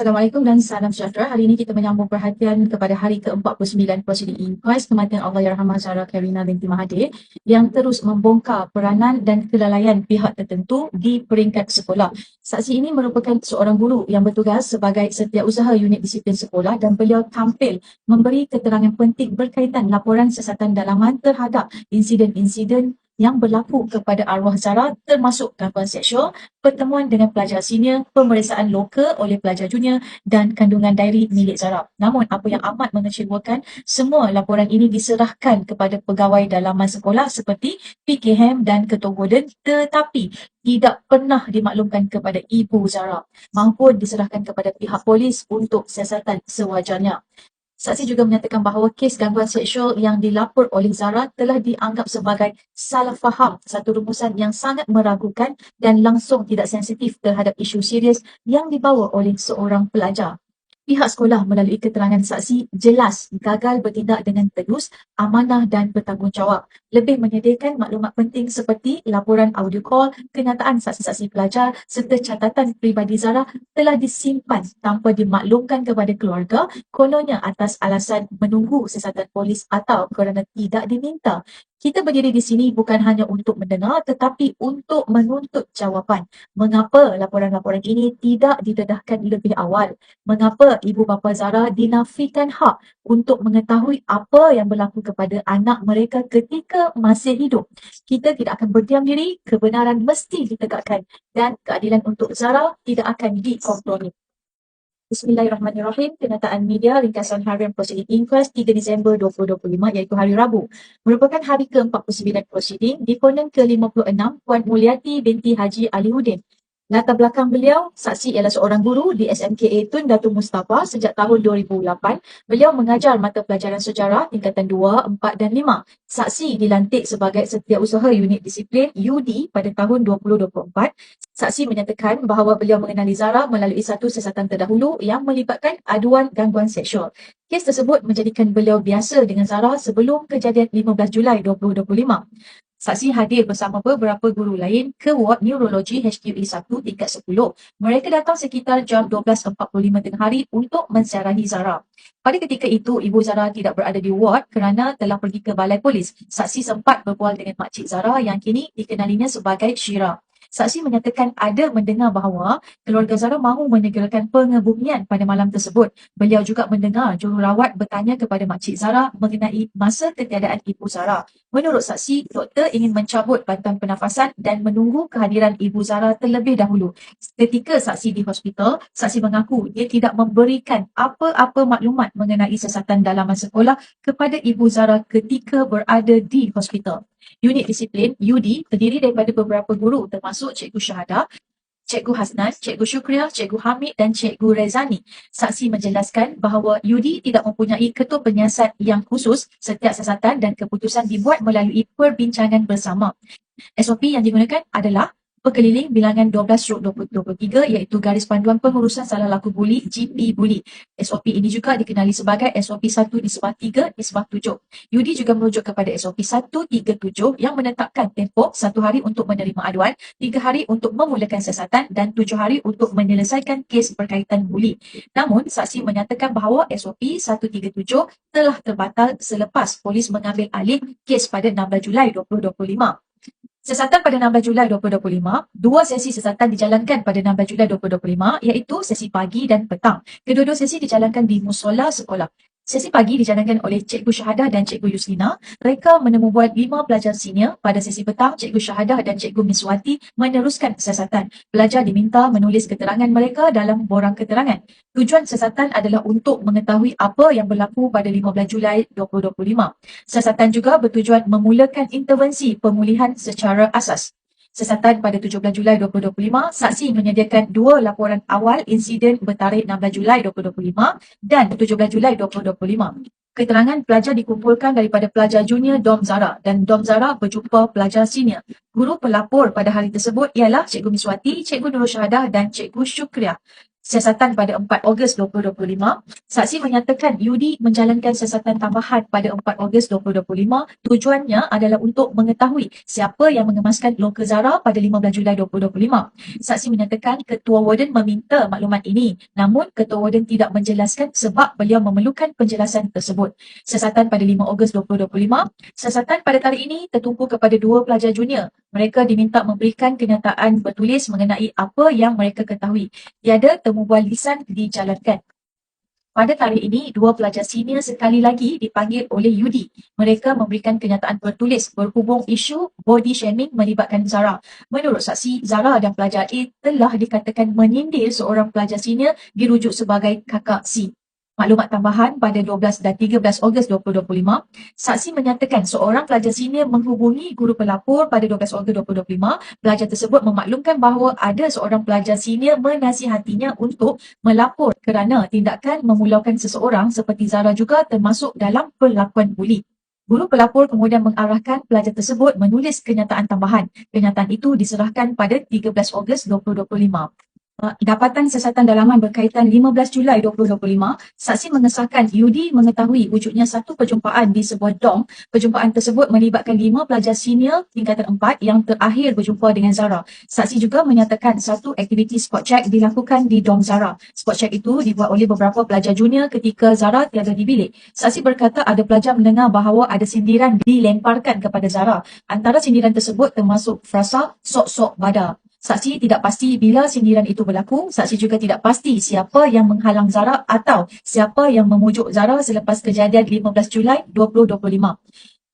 Assalamualaikum dan salam sejahtera. Hari ini kita menyambung perhatian kepada hari ke-49 prosiding inquest kematian Allahyarhamah Zahra Karina binti Mahathir yang terus membongkar peranan dan kelalaian pihak tertentu di peringkat sekolah. Saksi ini merupakan seorang guru yang bertugas sebagai setiausaha unit disiplin sekolah dan beliau tampil memberi keterangan penting berkaitan laporan sesatan dalaman terhadap insiden-insiden yang berlaku kepada arwah Zara termasuk gangguan seksual, pertemuan dengan pelajar senior, pemeriksaan lokal oleh pelajar junior dan kandungan diary milik Zara. Namun apa yang amat mengecewakan, semua laporan ini diserahkan kepada pegawai dalaman sekolah seperti PKM dan Ketua Warden tetapi tidak pernah dimaklumkan kepada Ibu Zara maupun diserahkan kepada pihak polis untuk siasatan sewajarnya. Saksi juga menyatakan bahawa kes gangguan seksual yang dilapor oleh Zara telah dianggap sebagai salah faham satu rumusan yang sangat meragukan dan langsung tidak sensitif terhadap isu serius yang dibawa oleh seorang pelajar. Pihak sekolah melalui keterangan saksi jelas gagal bertindak dengan tegus, amanah dan bertanggungjawab. Lebih menyediakan maklumat penting seperti laporan audio call, kenyataan saksi-saksi pelajar serta catatan peribadi Zara telah disimpan tanpa dimaklumkan kepada keluarga kononnya atas alasan menunggu sesatan polis atau kerana tidak diminta. Kita berdiri di sini bukan hanya untuk mendengar tetapi untuk menuntut jawapan. Mengapa laporan-laporan ini tidak didedahkan lebih awal? Mengapa ibu bapa Zara dinafikan hak untuk mengetahui apa yang berlaku kepada anak mereka ketika masih hidup? Kita tidak akan berdiam diri, kebenaran mesti ditegakkan dan keadilan untuk Zara tidak akan dikompromi. Bismillahirrahmanirrahim. Kenyataan media ringkasan harian prosiding inquest 3 Disember 2025 iaitu hari Rabu. Merupakan hari ke-49 prosiding di konen ke-56 Puan Mulyati binti Haji Ali Udin Latar belakang beliau, saksi ialah seorang guru di SMKA Tun Datuk Mustafa sejak tahun 2008. Beliau mengajar mata pelajaran sejarah tingkatan 2, 4 dan 5. Saksi dilantik sebagai setiausaha unit disiplin UD pada tahun 2024. Saksi menyatakan bahawa beliau mengenali Zara melalui satu sesatan terdahulu yang melibatkan aduan gangguan seksual. Kes tersebut menjadikan beliau biasa dengan Zara sebelum kejadian 15 Julai 2025. Saksi hadir bersama beberapa guru lain ke Ward Neurologi HQE 1 tingkat 10. Mereka datang sekitar jam 12.45 tengah hari untuk mensiarahi Zara. Pada ketika itu, Ibu Zara tidak berada di ward kerana telah pergi ke balai polis. Saksi sempat berbual dengan Makcik Zara yang kini dikenalinya sebagai Shira. Saksi menyatakan ada mendengar bahawa keluarga Zara mahu menyegerakan pengebumian pada malam tersebut. Beliau juga mendengar jururawat bertanya kepada Makcik Zara mengenai masa ketiadaan Ibu Zara. Menurut saksi, doktor ingin mencabut bantuan pernafasan dan menunggu kehadiran Ibu Zara terlebih dahulu. Ketika saksi di hospital, saksi mengaku dia tidak memberikan apa-apa maklumat mengenai sesatan dalaman sekolah kepada Ibu Zara ketika berada di hospital. Unit disiplin UD terdiri daripada beberapa guru termasuk Cikgu Syahada, Cikgu Hasnan, Cikgu Syukriah, Cikgu Hamid dan Cikgu Rezani. Saksi menjelaskan bahawa UD tidak mempunyai ketua penyiasat yang khusus setiap sesatan dan keputusan dibuat melalui perbincangan bersama. SOP yang digunakan adalah Pekeliling bilangan 12-2023 iaitu garis panduan pengurusan salah laku buli GP buli. SOP ini juga dikenali sebagai SOP 1 di sebah 3 di sebah 7. UD juga merujuk kepada SOP 137 yang menetapkan tempoh satu hari untuk menerima aduan, tiga hari untuk memulakan siasatan dan tujuh hari untuk menyelesaikan kes berkaitan buli. Namun, saksi menyatakan bahawa SOP 137 telah terbatal selepas polis mengambil alih kes pada 16 Julai 2025. Sesatan pada 16 Julai 2025, dua sesi sesatan dijalankan pada 16 Julai 2025 iaitu sesi pagi dan petang. Kedua-dua sesi dijalankan di musola sekolah. Sesi pagi dijalankan oleh Cikgu Syahadah dan Cikgu Yuslina. Mereka menemubuat lima pelajar senior. Pada sesi petang, Cikgu Syahadah dan Cikgu Miswati meneruskan siasatan. Pelajar diminta menulis keterangan mereka dalam borang keterangan. Tujuan siasatan adalah untuk mengetahui apa yang berlaku pada 15 Julai 2025. Siasatan juga bertujuan memulakan intervensi pemulihan secara asas. Sesatan pada 17 Julai 2025, saksi menyediakan dua laporan awal insiden bertarikh 16 Julai 2025 dan 17 Julai 2025. Keterangan pelajar dikumpulkan daripada pelajar junior Dom Zara dan Dom Zara berjumpa pelajar senior. Guru pelapor pada hari tersebut ialah Cikgu Miswati, Cikgu Nurul Syahadah dan Cikgu Syukriah. Siasatan pada 4 Ogos 2025. Saksi menyatakan Yudi menjalankan siasatan tambahan pada 4 Ogos 2025. Tujuannya adalah untuk mengetahui siapa yang mengemaskan logo Zara pada 15 Julai 2025. Saksi menyatakan Ketua Warden meminta maklumat ini namun Ketua Warden tidak menjelaskan sebab beliau memerlukan penjelasan tersebut. Siasatan pada 5 Ogos 2025. Siasatan pada tarikh ini tertumpu kepada dua pelajar junior. Mereka diminta memberikan kenyataan bertulis mengenai apa yang mereka ketahui. Tiada temu bual lisan dijalankan. Pada tarikh ini, dua pelajar senior sekali lagi dipanggil oleh Yudi. Mereka memberikan kenyataan bertulis berhubung isu body shaming melibatkan Zara. Menurut saksi, Zara dan pelajar A telah dikatakan menyindir seorang pelajar senior dirujuk sebagai kakak C. Maklumat tambahan pada 12 dan 13 Ogos 2025, saksi menyatakan seorang pelajar senior menghubungi guru pelapor pada 12 Ogos 2025. Pelajar tersebut memaklumkan bahawa ada seorang pelajar senior menasihatinya untuk melapor kerana tindakan memulaukan seseorang seperti Zara juga termasuk dalam perlakuan buli. Guru pelapor kemudian mengarahkan pelajar tersebut menulis kenyataan tambahan. Kenyataan itu diserahkan pada 13 Ogos 2025. Uh, dapatan siasatan dalaman berkaitan 15 Julai 2025, saksi mengesahkan Yudi mengetahui wujudnya satu perjumpaan di sebuah dom. Perjumpaan tersebut melibatkan lima pelajar senior tingkatan empat yang terakhir berjumpa dengan Zara. Saksi juga menyatakan satu aktiviti spot check dilakukan di dom Zara. Spot check itu dibuat oleh beberapa pelajar junior ketika Zara tiada di bilik. Saksi berkata ada pelajar mendengar bahawa ada sindiran dilemparkan kepada Zara. Antara sindiran tersebut termasuk frasa sok-sok badar. Saksi tidak pasti bila sindiran itu berlaku. Saksi juga tidak pasti siapa yang menghalang Zara atau siapa yang memujuk Zara selepas kejadian 15 Julai 2025.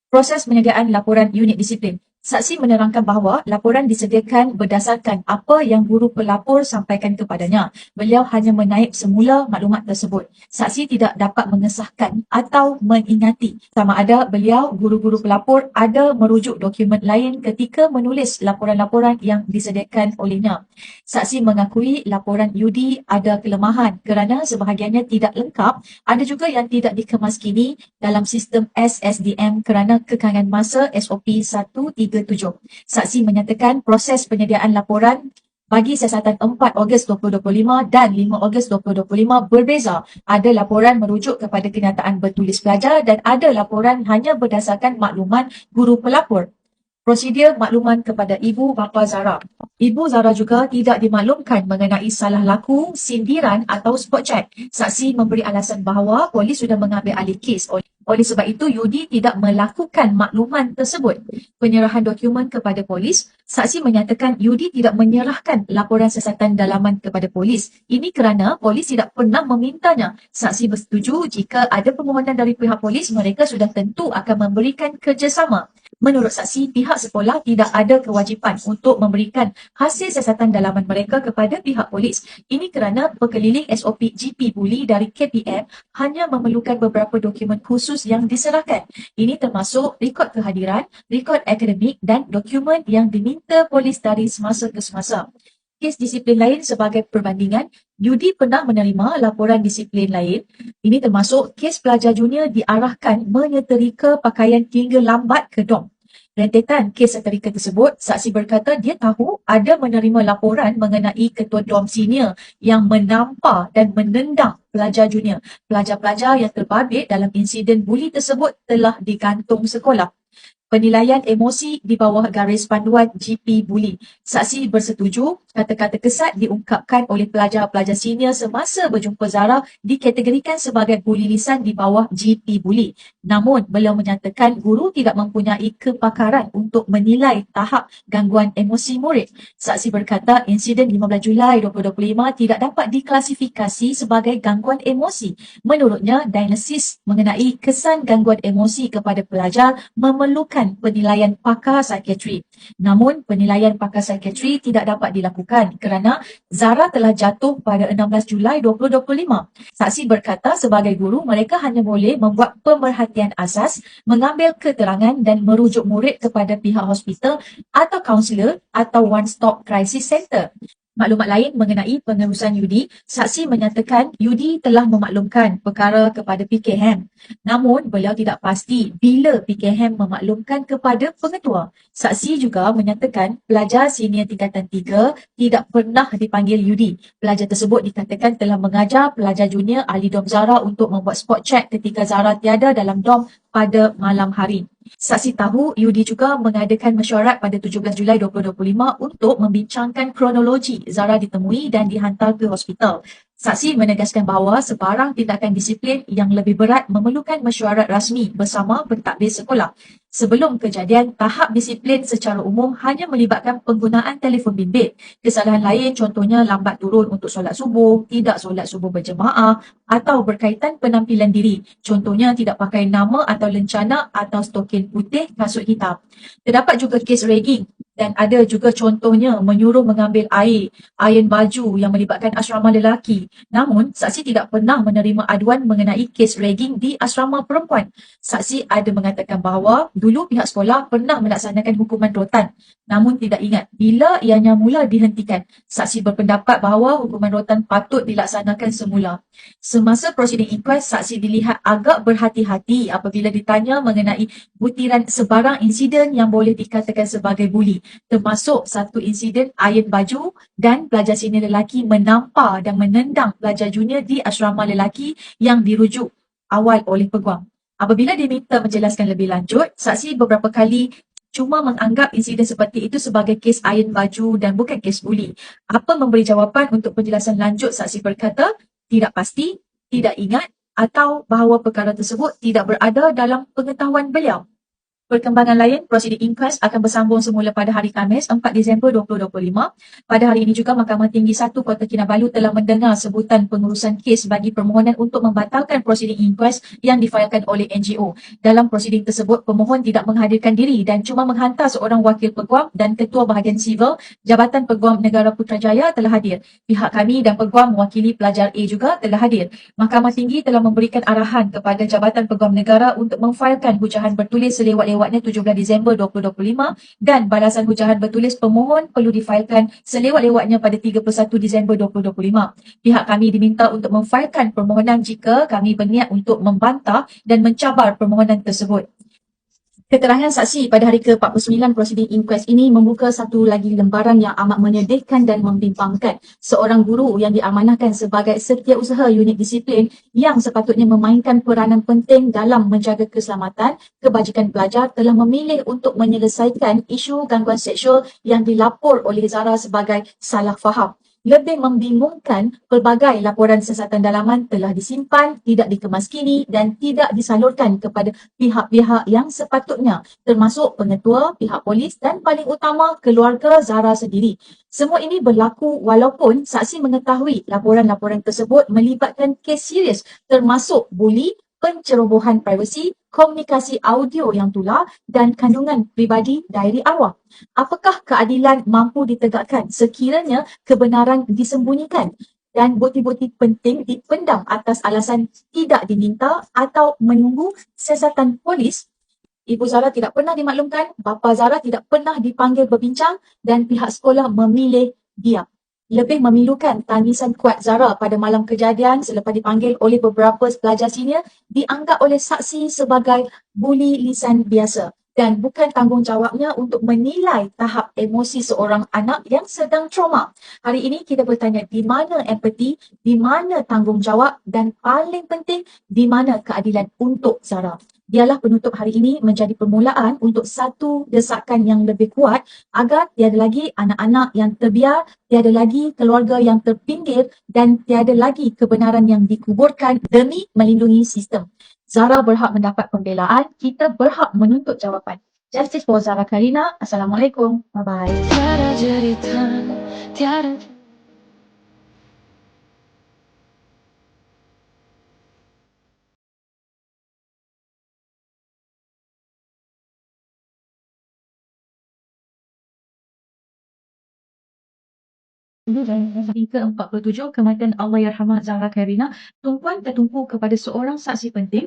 Proses penyediaan laporan unit disiplin. Saksi menerangkan bahawa laporan disediakan berdasarkan apa yang guru pelapor sampaikan kepadanya. Beliau hanya menaip semula maklumat tersebut. Saksi tidak dapat mengesahkan atau mengingati sama ada beliau, guru-guru pelapor ada merujuk dokumen lain ketika menulis laporan-laporan yang disediakan olehnya. Saksi mengakui laporan Yudi ada kelemahan kerana sebahagiannya tidak lengkap, ada juga yang tidak dikemas kini dalam sistem SSDM kerana kekangan masa SOP 13 37. Saksi menyatakan proses penyediaan laporan bagi siasatan 4 Ogos 2025 dan 5 Ogos 2025 berbeza. Ada laporan merujuk kepada kenyataan bertulis pelajar dan ada laporan hanya berdasarkan makluman guru pelapor. Prosedur makluman kepada Ibu Bapa Zara. Ibu Zara juga tidak dimaklumkan mengenai salah laku, sindiran atau spot check. Saksi memberi alasan bahawa polis sudah mengambil alih kes. Oleh sebab itu, Yudi tidak melakukan makluman tersebut. Penyerahan dokumen kepada polis, saksi menyatakan Yudi tidak menyerahkan laporan siasatan dalaman kepada polis. Ini kerana polis tidak pernah memintanya. Saksi bersetuju jika ada permohonan dari pihak polis, mereka sudah tentu akan memberikan kerjasama. Menurut saksi, pihak sekolah tidak ada kewajipan untuk memberikan hasil siasatan dalaman mereka kepada pihak polis. Ini kerana pekeliling SOP GP Buli dari KPM hanya memerlukan beberapa dokumen khusus yang diserahkan. Ini termasuk rekod kehadiran, rekod akademik dan dokumen yang diminta polis dari semasa ke semasa. Kes disiplin lain sebagai perbandingan, Yudi pernah menerima laporan disiplin lain. Ini termasuk kes pelajar junior diarahkan menyeterika pakaian hingga lambat ke dom. Rentetan kes seterika tersebut, saksi berkata dia tahu ada menerima laporan mengenai ketua dom senior yang menampar dan menendang pelajar junior. Pelajar-pelajar yang terbabit dalam insiden buli tersebut telah digantung sekolah penilaian emosi di bawah garis panduan GP Bully. Saksi bersetuju, kata-kata kesat diungkapkan oleh pelajar-pelajar senior semasa berjumpa Zara dikategorikan sebagai buli lisan di bawah GP Bully. Namun, beliau menyatakan guru tidak mempunyai kepakaran untuk menilai tahap gangguan emosi murid. Saksi berkata, insiden 15 Julai 2025 tidak dapat diklasifikasi sebagai gangguan emosi. Menurutnya, diagnosis mengenai kesan gangguan emosi kepada pelajar memerlukan penilaian pakar psikiatri. Namun penilaian pakar psikiatri tidak dapat dilakukan kerana Zara telah jatuh pada 16 Julai 2025. Saksi berkata sebagai guru mereka hanya boleh membuat pemerhatian asas, mengambil keterangan dan merujuk murid kepada pihak hospital atau kaunselor atau one-stop crisis center. Maklumat lain mengenai pengurusan Yudi, saksi menyatakan Yudi telah memaklumkan perkara kepada PKM. Namun, beliau tidak pasti bila PKM memaklumkan kepada pengetua. Saksi juga menyatakan pelajar senior tingkatan 3 tidak pernah dipanggil Yudi. Pelajar tersebut dikatakan telah mengajar pelajar junior ahli dom Zara untuk membuat spot check ketika Zara tiada dalam dom pada malam hari. Saksi tahu Yudi juga mengadakan mesyuarat pada 17 Julai 2025 untuk membincangkan kronologi Zara ditemui dan dihantar ke hospital. Saksi menegaskan bahawa sebarang tindakan disiplin yang lebih berat memerlukan mesyuarat rasmi bersama pentadbir sekolah. Sebelum kejadian, tahap disiplin secara umum hanya melibatkan penggunaan telefon bimbit. Kesalahan lain contohnya lambat turun untuk solat subuh, tidak solat subuh berjemaah atau berkaitan penampilan diri. Contohnya tidak pakai nama atau lencana atau stokin putih kasut hitam. Terdapat juga kes ragging dan ada juga contohnya menyuruh mengambil air, iron baju yang melibatkan asrama lelaki. Namun, saksi tidak pernah menerima aduan mengenai kes ragging di asrama perempuan. Saksi ada mengatakan bahawa dulu pihak sekolah pernah melaksanakan hukuman rotan namun tidak ingat bila ianya mula dihentikan. Saksi berpendapat bahawa hukuman rotan patut dilaksanakan semula. Semasa prosiding inquest, saksi dilihat agak berhati-hati apabila ditanya mengenai butiran sebarang insiden yang boleh dikatakan sebagai buli termasuk satu insiden iron baju dan pelajar senior lelaki menampar dan menendang pelajar junior di asrama lelaki yang dirujuk awal oleh peguam. Apabila diminta menjelaskan lebih lanjut, saksi beberapa kali cuma menganggap insiden seperti itu sebagai kes iron baju dan bukan kes buli. Apa memberi jawapan untuk penjelasan lanjut saksi berkata tidak pasti, tidak ingat atau bahawa perkara tersebut tidak berada dalam pengetahuan beliau. Perkembangan lain, prosedur inquest akan bersambung semula pada hari Khamis 4 Disember 2025. Pada hari ini juga Mahkamah Tinggi 1 Kota Kinabalu telah mendengar sebutan pengurusan kes bagi permohonan untuk membatalkan prosedur inquest yang difailkan oleh NGO. Dalam prosedur tersebut, pemohon tidak menghadirkan diri dan cuma menghantar seorang wakil peguam dan ketua bahagian sivil Jabatan Peguam Negara Putrajaya telah hadir. Pihak kami dan peguam mewakili pelajar A juga telah hadir. Mahkamah Tinggi telah memberikan arahan kepada Jabatan Peguam Negara untuk memfailkan hujahan bertulis selewat lewatnya 17 Disember 2025 dan balasan hujahan bertulis pemohon perlu difailkan selewat-lewatnya pada 31 Disember 2025. Pihak kami diminta untuk memfailkan permohonan jika kami berniat untuk membantah dan mencabar permohonan tersebut. Keterangan saksi pada hari ke-49 prosiding inquest ini membuka satu lagi lembaran yang amat menyedihkan dan membimbangkan. Seorang guru yang diamanahkan sebagai setiausaha unit disiplin yang sepatutnya memainkan peranan penting dalam menjaga keselamatan kebajikan pelajar telah memilih untuk menyelesaikan isu gangguan seksual yang dilapor oleh Zara sebagai salah faham lebih membingungkan pelbagai laporan siasatan dalaman telah disimpan, tidak dikemaskini dan tidak disalurkan kepada pihak-pihak yang sepatutnya termasuk pengetua, pihak polis dan paling utama keluarga Zara sendiri. Semua ini berlaku walaupun saksi mengetahui laporan-laporan tersebut melibatkan kes serius termasuk buli, pencerobohan privasi, komunikasi audio yang tular dan kandungan pribadi diary arwah. Apakah keadilan mampu ditegakkan sekiranya kebenaran disembunyikan dan bukti-bukti penting dipendam atas alasan tidak diminta atau menunggu siasatan polis Ibu Zara tidak pernah dimaklumkan, bapa Zara tidak pernah dipanggil berbincang dan pihak sekolah memilih diam lebih memilukan tangisan kuat Zara pada malam kejadian selepas dipanggil oleh beberapa pelajar senior dianggap oleh saksi sebagai buli lisan biasa dan bukan tanggungjawabnya untuk menilai tahap emosi seorang anak yang sedang trauma. Hari ini kita bertanya di mana empati, di mana tanggungjawab dan paling penting di mana keadilan untuk Zara biarlah penutup hari ini menjadi permulaan untuk satu desakan yang lebih kuat agar tiada lagi anak-anak yang terbiar, tiada lagi keluarga yang terpinggir dan tiada lagi kebenaran yang dikuburkan demi melindungi sistem. Zara berhak mendapat pembelaan, kita berhak menuntut jawapan. Justice for Zara Karina. Assalamualaikum. Bye-bye. Tiada cerita, tiada ke-47 kematian Allahyarhamah Zahra Karina tumpuan tertumpu kepada seorang saksi penting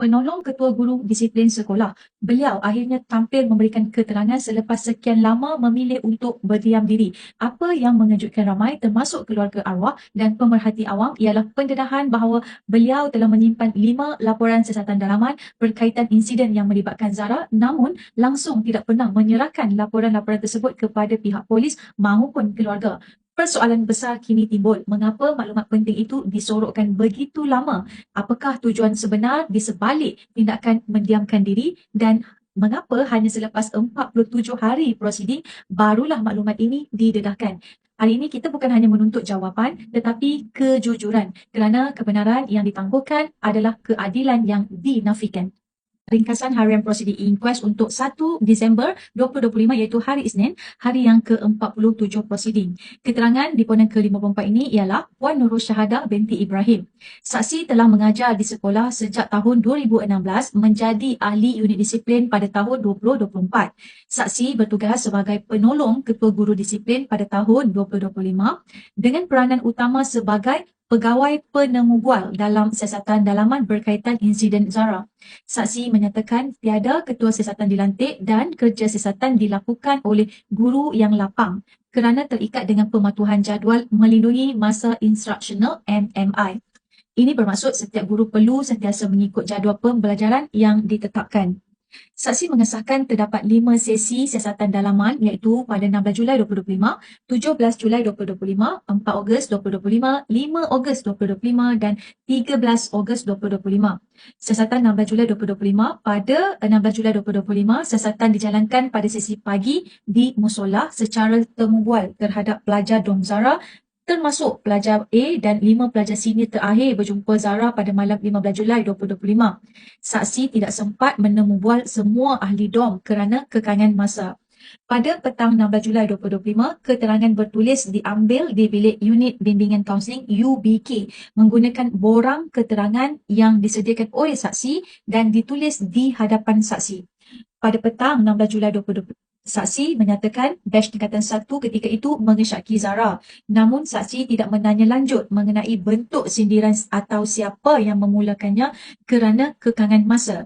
penolong ketua guru disiplin sekolah. Beliau akhirnya tampil memberikan keterangan selepas sekian lama memilih untuk berdiam diri. Apa yang mengejutkan ramai termasuk keluarga arwah dan pemerhati awam ialah pendedahan bahawa beliau telah menyimpan lima laporan siasatan dalaman berkaitan insiden yang melibatkan Zara namun langsung tidak pernah menyerahkan laporan-laporan tersebut kepada pihak polis maupun keluarga. Persoalan besar kini timbul, mengapa maklumat penting itu disorokkan begitu lama? Apakah tujuan sebenar di sebalik tindakan mendiamkan diri dan mengapa hanya selepas 47 hari prosiding barulah maklumat ini didedahkan? Hari ini kita bukan hanya menuntut jawapan tetapi kejujuran kerana kebenaran yang ditangguhkan adalah keadilan yang dinafikan ringkasan harian prosedur inquest untuk 1 Disember 2025 iaitu hari Isnin, hari yang ke-47 prosiding. Keterangan di ponen ke-54 ini ialah Puan Nurul Syahada binti Ibrahim. Saksi telah mengajar di sekolah sejak tahun 2016 menjadi ahli unit disiplin pada tahun 2024. Saksi bertugas sebagai penolong ketua guru disiplin pada tahun 2025 dengan peranan utama sebagai pegawai penemu bual dalam siasatan dalaman berkaitan insiden Zara. Saksi menyatakan tiada ketua siasatan dilantik dan kerja siasatan dilakukan oleh guru yang lapang kerana terikat dengan pematuhan jadual melindungi masa instruksional MMI. Ini bermaksud setiap guru perlu sentiasa mengikut jadual pembelajaran yang ditetapkan. Saksi mengesahkan terdapat lima sesi siasatan dalaman iaitu pada 16 Julai 2025, 17 Julai 2025, 4 Ogos 2025, 5 Ogos 2025 dan 13 Ogos 2025. Siasatan 16 Julai 2025, pada 16 Julai 2025, siasatan dijalankan pada sesi pagi di Musola secara temubual terhadap pelajar Dom Zara termasuk pelajar A dan lima pelajar senior terakhir berjumpa Zara pada malam 15 Julai 2025. Saksi tidak sempat menemu bual semua ahli dom kerana kekangan masa. Pada petang 16 Julai 2025, keterangan bertulis diambil di bilik unit bimbingan kaunseling UBK menggunakan borang keterangan yang disediakan oleh saksi dan ditulis di hadapan saksi. Pada petang 16 Julai 2025, Saksi menyatakan batch tingkatan satu ketika itu mengesyaki Zara. Namun saksi tidak menanya lanjut mengenai bentuk sindiran atau siapa yang memulakannya kerana kekangan masa.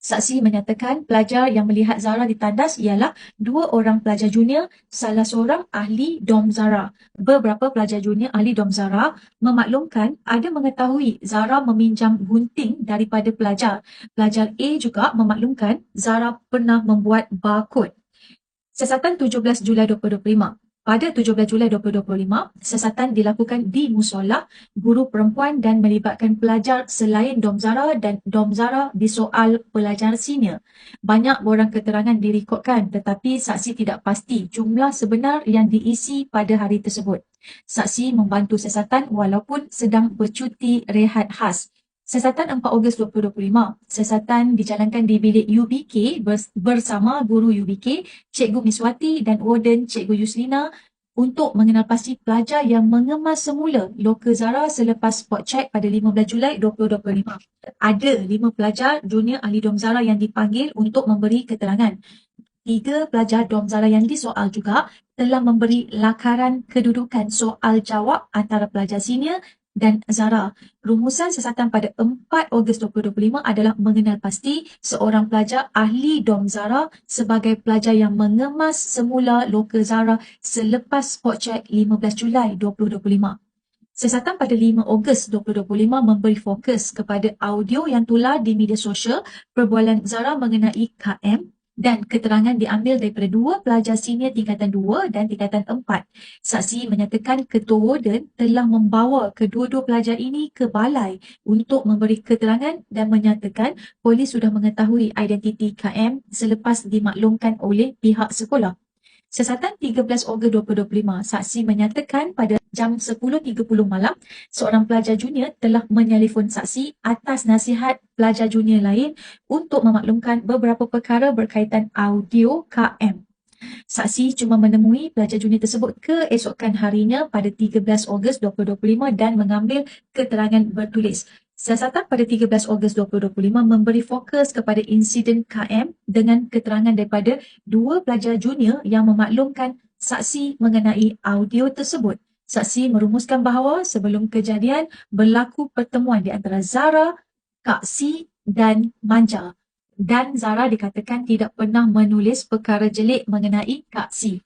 Saksi menyatakan pelajar yang melihat Zara ditandas ialah dua orang pelajar junior, salah seorang ahli Dom Zara. Beberapa pelajar junior ahli Dom Zara memaklumkan ada mengetahui Zara meminjam gunting daripada pelajar. Pelajar A juga memaklumkan Zara pernah membuat barcode. Siasatan 17 Julai 2025. Pada 17 Julai 2025, siasatan dilakukan di musola guru perempuan dan melibatkan pelajar selain Dom Zara dan Dom Zara di soal pelajar senior. Banyak borang keterangan direkodkan tetapi saksi tidak pasti jumlah sebenar yang diisi pada hari tersebut. Saksi membantu siasatan walaupun sedang bercuti rehat khas. Siasatan 4 Ogos 2025. Siasatan dijalankan di bilik UBK bersama guru UBK, Cikgu Miswati dan Warden Cikgu Yuslina untuk mengenal pasti pelajar yang mengemas semula loka Zara selepas spot check pada 15 Julai 2025. Ada lima pelajar junior ahli Dom Zara yang dipanggil untuk memberi keterangan. Tiga pelajar Dom Zara yang disoal juga telah memberi lakaran kedudukan soal jawab antara pelajar senior dan Zara. Rumusan siasatan pada 4 Ogos 2025 adalah mengenal pasti seorang pelajar ahli Dom Zara sebagai pelajar yang mengemas semula loka Zara selepas spot check 15 Julai 2025. Siasatan pada 5 Ogos 2025 memberi fokus kepada audio yang tular di media sosial perbualan Zara mengenai KM dan keterangan diambil daripada dua pelajar senior tingkatan dua dan tingkatan empat. Saksi menyatakan ketua warden telah membawa kedua-dua pelajar ini ke balai untuk memberi keterangan dan menyatakan polis sudah mengetahui identiti KM selepas dimaklumkan oleh pihak sekolah. Siasatan 13 Ogos 2025, saksi menyatakan pada jam 10.30 malam, seorang pelajar junior telah menyelifon saksi atas nasihat pelajar junior lain untuk memaklumkan beberapa perkara berkaitan audio KM. Saksi cuma menemui pelajar junior tersebut keesokan harinya pada 13 Ogos 2025 dan mengambil keterangan bertulis. Siasatan pada 13 Ogos 2025 memberi fokus kepada insiden KM dengan keterangan daripada dua pelajar junior yang memaklumkan saksi mengenai audio tersebut. Saksi merumuskan bahawa sebelum kejadian berlaku pertemuan di antara Zara, Kak Si dan manja. Dan Zara dikatakan tidak pernah menulis perkara jelik mengenai Kak Si.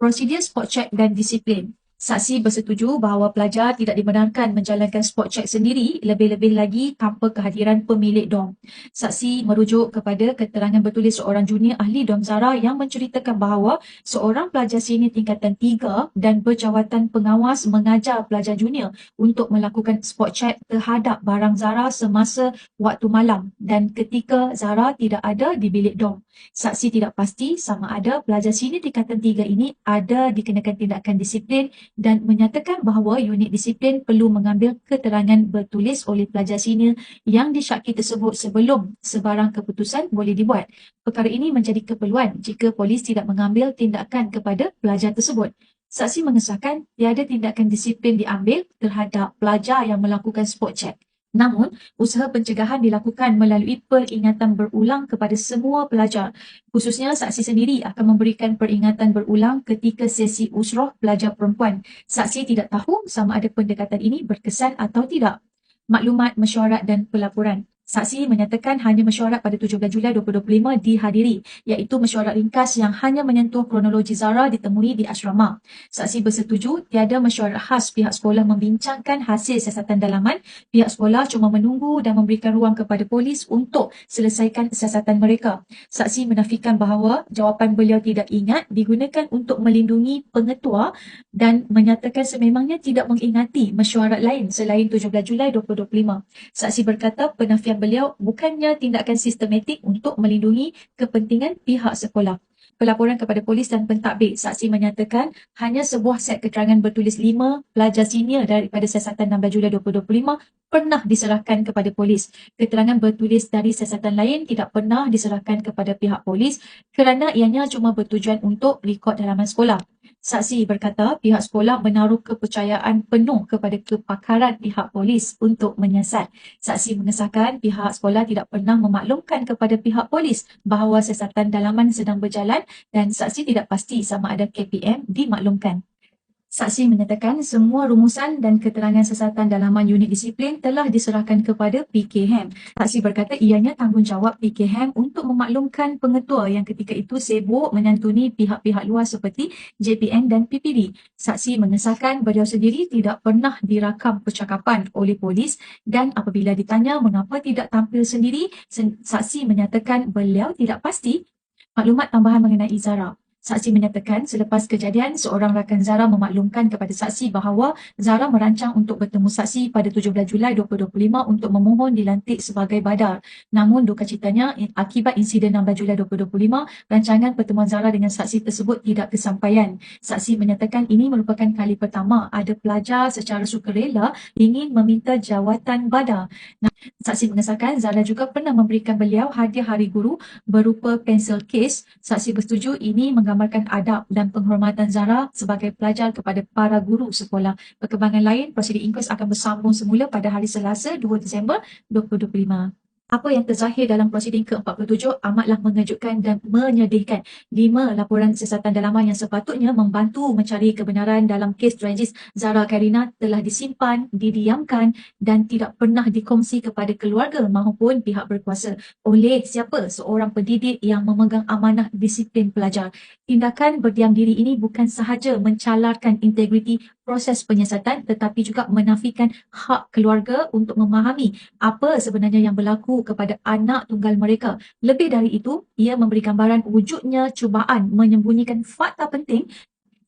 Prosedur spot check dan disiplin. Saksi bersetuju bahawa pelajar tidak dibenarkan menjalankan spot check sendiri lebih-lebih lagi tanpa kehadiran pemilik dom. Saksi merujuk kepada keterangan bertulis seorang junior ahli dom Zara yang menceritakan bahawa seorang pelajar senior tingkatan 3 dan berjawatan pengawas mengajar pelajar junior untuk melakukan spot check terhadap barang Zara semasa waktu malam dan ketika Zara tidak ada di bilik dom. Saksi tidak pasti sama ada pelajar senior tingkatan 3 ini ada dikenakan tindakan disiplin dan menyatakan bahawa unit disiplin perlu mengambil keterangan bertulis oleh pelajar senior yang disyaki tersebut sebelum sebarang keputusan boleh dibuat. Perkara ini menjadi keperluan jika polis tidak mengambil tindakan kepada pelajar tersebut. Saksi mengesahkan tiada tindakan disiplin diambil terhadap pelajar yang melakukan spot check. Namun, usaha pencegahan dilakukan melalui peringatan berulang kepada semua pelajar. Khususnya, saksi sendiri akan memberikan peringatan berulang ketika sesi usroh pelajar perempuan. Saksi tidak tahu sama ada pendekatan ini berkesan atau tidak. Maklumat, mesyuarat dan pelaporan. Saksi menyatakan hanya mesyuarat pada 17 Julai 2025 dihadiri iaitu mesyuarat ringkas yang hanya menyentuh kronologi Zara ditemui di asrama. Saksi bersetuju tiada mesyuarat khas pihak sekolah membincangkan hasil siasatan dalaman. Pihak sekolah cuma menunggu dan memberikan ruang kepada polis untuk selesaikan siasatan mereka. Saksi menafikan bahawa jawapan beliau tidak ingat digunakan untuk melindungi pengetua dan menyatakan sememangnya tidak mengingati mesyuarat lain selain 17 Julai 2025. Saksi berkata penafian beliau bukannya tindakan sistematik untuk melindungi kepentingan pihak sekolah. Pelaporan kepada polis dan pentadbir, saksi menyatakan hanya sebuah set keterangan bertulis lima pelajar senior daripada siasatan 16 Julai 2025 pernah diserahkan kepada polis. Keterangan bertulis dari siasatan lain tidak pernah diserahkan kepada pihak polis kerana ianya cuma bertujuan untuk rekod dalaman sekolah. Saksi berkata pihak sekolah menaruh kepercayaan penuh kepada kepakaran pihak polis untuk menyiasat. Saksi mengesahkan pihak sekolah tidak pernah memaklumkan kepada pihak polis bahawa siasatan dalaman sedang berjalan dan saksi tidak pasti sama ada KPM dimaklumkan. Saksi menyatakan semua rumusan dan keterangan sesatan dalaman unit disiplin telah diserahkan kepada PKHAM. Saksi berkata ianya tanggungjawab PKHAM untuk memaklumkan pengetua yang ketika itu sibuk menyantuni pihak-pihak luar seperti JPN dan PPD. Saksi mengesahkan beliau sendiri tidak pernah dirakam percakapan oleh polis dan apabila ditanya mengapa tidak tampil sendiri, saksi menyatakan beliau tidak pasti maklumat tambahan mengenai Zara. Saksi menyatakan selepas kejadian, seorang rakan Zara memaklumkan kepada saksi bahawa Zara merancang untuk bertemu saksi pada 17 Julai 2025 untuk memohon dilantik sebagai badar. Namun duka citanya, akibat insiden 16 Julai 2025, rancangan pertemuan Zara dengan saksi tersebut tidak kesampaian. Saksi menyatakan ini merupakan kali pertama ada pelajar secara sukarela ingin meminta jawatan badar. Saksi mengesahkan Zara juga pernah memberikan beliau hadiah hari guru berupa pensel case. Saksi bersetuju ini menggambarkan adab dan penghormatan Zara sebagai pelajar kepada para guru sekolah. Perkembangan lain, prosedur inquest akan bersambung semula pada hari Selasa 2 Disember 2025. Apa yang terzahir dalam prosiding ke-47 amatlah mengejutkan dan menyedihkan. Lima laporan siasatan dalaman yang sepatutnya membantu mencari kebenaran dalam kes tragis Zara Karina telah disimpan, didiamkan dan tidak pernah dikongsi kepada keluarga maupun pihak berkuasa oleh siapa seorang pendidik yang memegang amanah disiplin pelajar. Tindakan berdiam diri ini bukan sahaja mencalarkan integriti proses penyiasatan tetapi juga menafikan hak keluarga untuk memahami apa sebenarnya yang kepada anak tunggal mereka. Lebih dari itu, ia memberi gambaran wujudnya cubaan menyembunyikan fakta penting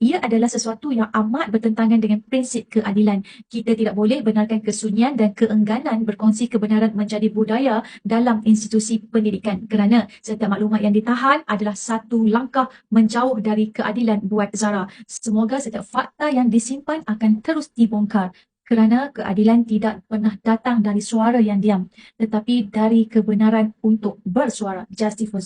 ia adalah sesuatu yang amat bertentangan dengan prinsip keadilan. Kita tidak boleh benarkan kesunyian dan keengganan berkongsi kebenaran menjadi budaya dalam institusi pendidikan kerana setiap maklumat yang ditahan adalah satu langkah menjauh dari keadilan buat Zara. Semoga setiap fakta yang disimpan akan terus dibongkar kerana keadilan tidak pernah datang dari suara yang diam tetapi dari kebenaran untuk bersuara. Justice for.